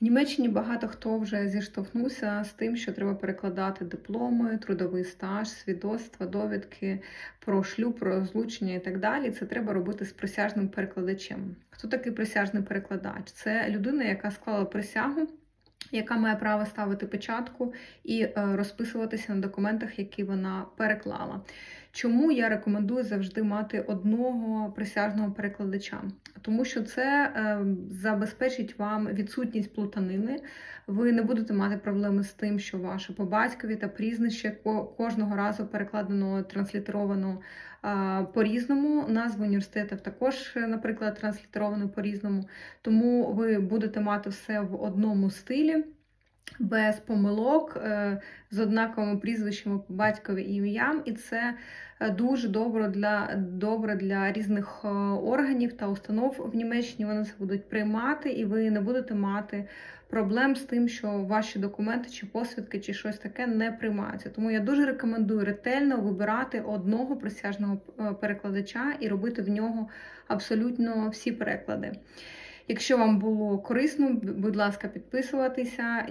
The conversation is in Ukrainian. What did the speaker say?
В Німеччині багато хто вже зіштовхнувся з тим, що треба перекладати дипломи, трудовий стаж, свідоцтва, довідки про шлюб, про розлучення і так далі. Це треба робити з присяжним перекладачем. Хто такий присяжний перекладач? Це людина, яка склала присягу. Яка має право ставити печатку і е, розписуватися на документах, які вона переклала. Чому я рекомендую завжди мати одного присяжного перекладача? Тому що це е, забезпечить вам відсутність плутанини. Ви не будете мати проблеми з тим, що ваше по батькові та прізвище ко- кожного разу перекладено, транслітеровано по-різному. Назву університетів також, наприклад, транслітеровано по-різному. Тому ви будете мати все в одному стилі. Без помилок, е, з однаковими прізвищами по батькові і ім'ям, і це е, дуже добре для, добре для різних е, органів та установ в Німеччині. Вони це будуть приймати, і ви не будете мати проблем з тим, що ваші документи чи посвідки, чи щось таке не приймаються. Тому я дуже рекомендую ретельно вибирати одного присяжного перекладача і робити в нього абсолютно всі переклади. Якщо вам було корисно, будь ласка, підписуватися.